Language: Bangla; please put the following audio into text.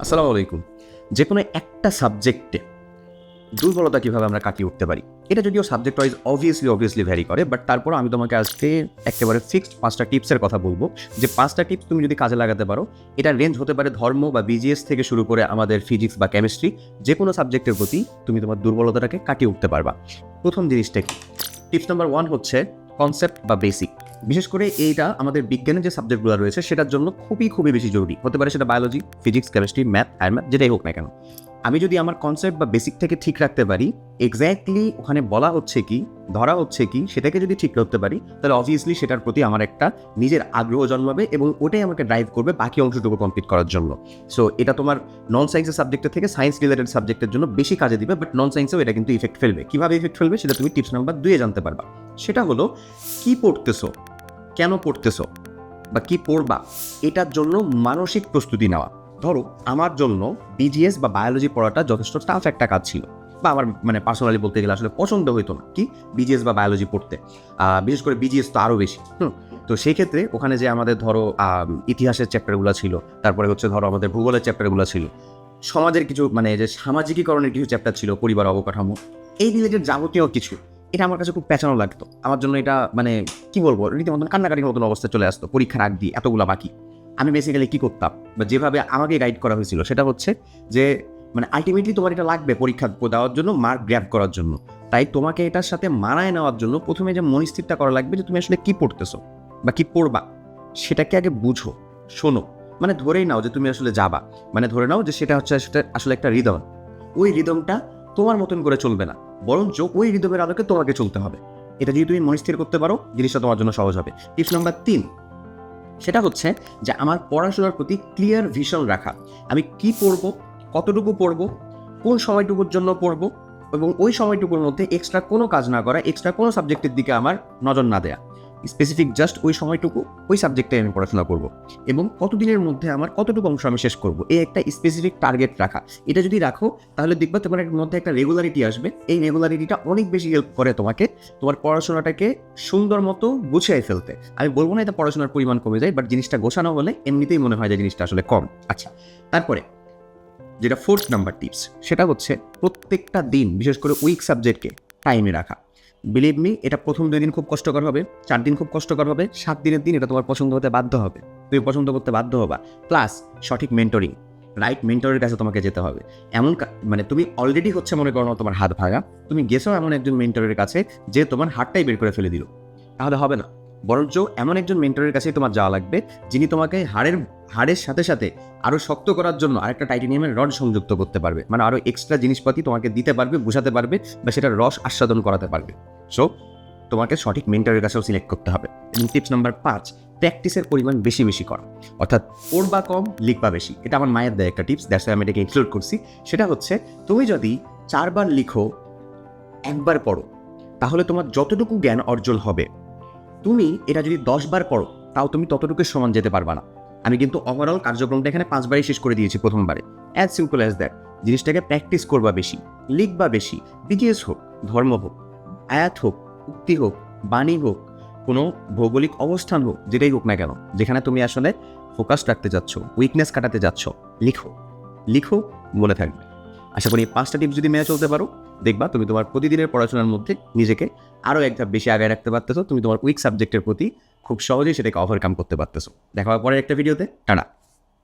আসসালামু আলাইকুম। যে কোনো একটা সাবজেক্টে দুর্বলতা কীভাবে আমরা কাটিয়ে উঠতে পারি? এটা যদিও subject wise obviously obviously vary করে বাট তারপর আমি তোমাকে আজকে একেবারে ফিক্সড পাঁচটা টিপসের কথা বলব। যে পাঁচটা টিপস তুমি যদি কাজে লাগাতে পারো, এটা রেঞ্জ হতে পারে ধর্ম বা বিজিএস থেকে শুরু করে আমাদের ফিজিক্স বা কেমিস্ট্রি যে কোনো সাবজেক্টের প্রতি তুমি তোমার দুর্বলতাটাকে কাটিয়ে উঠতে পারবা। প্রথম জিনিসটা কি? টিপস নাম্বার ওয়ান হচ্ছে কনসেপ্ট বা বেসিক বিশেষ করে এইটা আমাদের বিজ্ঞানের যে সাবজেক্টগুলো রয়েছে, সেটার জন্য খুবই খুবই বেশি জরুরি। হতে পারে সেটা বায়োলজি ফিজিক্স কেমিস্ট্রি ম্যাথ আর ম্যাথ যেটাই হোক না কেন। আমি যদি আমার কনসেপ্ট বা বেসিক থেকে ঠিক রাখতে পারি এক্স্যাক্টলি ওখানে বলা হচ্ছে কি, ধরা হচ্ছে কি, সেটাকে যদি ঠিক করতে পারি, তাহলে অবভিয়াসলি সেটার প্রতি আমার একটা নিজের আগ্রহ জন্মাবে এবং ওটাই আমাকে ড্রাইভ করবে বাকি অংশটুকু কমপ্লিট করার জন্য। সো এটা তোমার নন সায়েন্সের সাবজেক্টের থেকে সায়েন্স রিলেটেড সাবজেক্টের জন্য বেশি কাজে দিবে বাট নন সায়েন্সেও এটা কিন্তু ইফেক্ট ফেলবে। কীভাবে ইফেক্ট ফেলবে, সেটা তুমি টিপস নাম্বার দুয়ে জানতে পারবা। সেটা হলো, কি পড়তেছো? কেন পড়তেছো? বা কি পড়বা? এটার জন্য মানসিক প্রস্তুতি নেওয়া। ধরো, আমার জন্য বিজিএস বা বায়োলজি পড়াটা যথেষ্ট টাফ একটা কাজ ছিল। বা আমার মানে পার্সোনালি বলতে গেলে আসলে পছন্দ হইতো না। কি? বিজিএস বা বায়োলজি পড়তে। বিশেষ করে বিজিএস তো আরও বেশি। হুম? তো সেই ক্ষেত্রে ওখানে যে আমাদের ধরো ইতিহাসের চ্যাপ্টারগুলো ছিল, তারপরে হচ্ছে ধরো আমাদের ভূগোলের চ্যাপ্টারগুলো ছিল, সমাজের কিছু মানে যে সামাজিকীকরণের কিছু চ্যাপ্টার ছিল, পরিবার, অবকাঠামো, এই রিলেটেড যাবতীয় কিছু। এটা আমার কাছে খুব পেঁচানো লাগতো। আমার জন্য এটা মানে কি বলব রীতিমতন কান্নাকাটির মতন অবস্থা চলে আসতো পরীক্ষার আগ দিয়ে এতগুলো বাকি। আমি বেসিক্যালি কী করতাম? বা যেভাবে আমাকে গাইড করা হয়েছিল সেটা হচ্ছে যে মানে আলটিমেটলি তোমার এটা লাগবে পরীক্ষা দেওয়ার জন্য মার্ক গ্র্যাব করার জন্য। তাই তোমাকে এটার সাথে মানায় নেওয়ার জন্য প্রথমে যে মনস্থিরটা করা লাগবে যে তুমি আসলে কী পড়তেছো বা কি পড়বা, সেটাকে আগে বুঝো, শোনো। মানে ধরেই নাও যে তুমি আসলে যাবা। মানে ধরে নাও যে সেটা হচ্ছে সেটা আসলে একটা রিদম ওই রিদমটা তোমার মতন করে চলবে না। বরঞ্চ ওই হৃদয়ের আলোকে তোমাকে চলতে হবে। এটা যদি তুমি মনস্থির করতে পারো, জিনিসটা তোমার জন্য সহজ হবে। টিপস নাম্বার তিন। সেটা হচ্ছে যে আমার পড়াশোনার প্রতি ক্লিয়ার ভিশন রাখা। আমি কি পড়ব, কতটুকু পড়ব, কোন সময়টুকুর জন্য পড়ব এবং ওই সময়টুকুর মধ্যে এক্সট্রা কোনো কাজ না করা এক্সট্রা কোনো সাবজেক্টের দিকে আমার নজর না দেয়া। স্পেসিফিক জাস্ট ওই সময়টুকু ওই সাবজেক্টে আমি পড়াশোনা করব। এবং কতদিনের মধ্যে আমার কতটুকু অংশ আমি শেষ করব? এই একটা স্পেসিফিক টার্গেট রাখা। এটা যদি রাখো, তাহলে দেখবা তোমার মধ্যে একটা রেগুলারিটি আসবে। এই রেগুলারিটিটা অনেক বেশি হেল্প করে তোমাকে তোমার পড়াশোনাটাকে সুন্দর মতো গুছিয়ে ফেলতে। আমি বলব না এটা পড়াশোনার পরিমাণ কমে যায় বাট জিনিসটা গোছানো হলে এমনিতেই মনে হয় যে জিনিসটা আসলে কম। আচ্ছা তারপরে যেটা ফোর্থ নাম্বার টিপস সেটা হচ্ছে প্রত্যেকটা দিন, বিশেষ করে উইক সাবজেক্টকে টাইমে রাখা। বিলিভ মি এটা প্রথম দুই দিন খুব কষ্টকর হবে, চার দিন খুব কষ্টকর হবে, সাত দিনের দিন এটা তোমার পছন্দ হতে বাধ্য হবে। তুমি পছন্দ করতে বাধ্য হবা। প্লাস সঠিক মেন্টরিং রাইট মেন্টরের কাছে তোমাকে যেতে হবে। এমন মানে তুমি অলরেডি হচ্ছে মনে করো তোমার হাত ভাঙা, তুমি গেছো এমন একজন মেন্টরের কাছে, যে তোমার হাতটাই বের করে ফেলে দিল। তাহলে হবে না। বরঞ্চ এমন একজন মেন্টরের কাছেই তোমার যাওয়া লাগবে, যিনি তোমাকে হাড়ের হাড়ের সাথে সাথে আরও শক্ত করার জন্য আরেকটা টাইটেনিয়ামের রড সংযুক্ত করতে পারবে। মানে আরও এক্সট্রা জিনিসপাতি তোমাকে দিতে পারবে, বোঝাতে পারবে বা সেটার রস আস্বাদন করাতে পারবে। সো তোমাকে সঠিক মেন্টরের কাছেও সিলেক্ট করতে হবে। এবং টিপস নাম্বার পাঁচ প্র্যাকটিসের পরিমাণ বেশি বেশি করা। অর্থাৎ পড়বা কম লিখবা বেশি। এটা আমার মায়ের দেয় একটা টিপস দ্যাটস আমি এটাকে ইনক্লুড করছি। সেটা হচ্ছে, তুমি যদি চারবার লিখো, একবার পড়ো, তাহলে তোমার যতটুকু জ্ঞান অর্জন হবে তুমি এটা যদি দশবার করো, তাও তুমি ততটুকু সমান যেতে পারবা না। আমি কিন্তু ওভারঅল কার্যক্রমটা এখানে পাঁচবারই শেষ করে দিয়েছি প্রথমবারে। অ্যাজ সিম্পল অ্যাজ দ্যাট জিনিসটাকে প্র্যাকটিস করবা বেশি, লিখবা বেশি বিজিএস হোক, ধর্ম হোক, আয়াত হোক, উক্তি হোক, বাণী হোক, কোনো ভৌগোলিক অবস্থান হোক, যেটাই হোক না কেন, যেখানে তুমি আসলে ফোকাস রাখতে যাচ্ছ উইকনেস কাটাতে যাচ্ছ, লিখো। লিখো, বলে থাকবে। আশা করি এই পাঁচটা টিপস যদি মেনে চলতে পারো, দেখবা তুমি তোমার প্রতিদিনের পড়াশোনার মধ্যে নিজেকে আরও এক ধাপ বেশি আগে রাখতে পারতেছো। তুমি তোমার উইক সাবজেক্টের প্রতি খুব সহজেই সেটাকে ওভারকাম করতে পারতেছো। দেখা পরের একটা ভিডিওতে টানা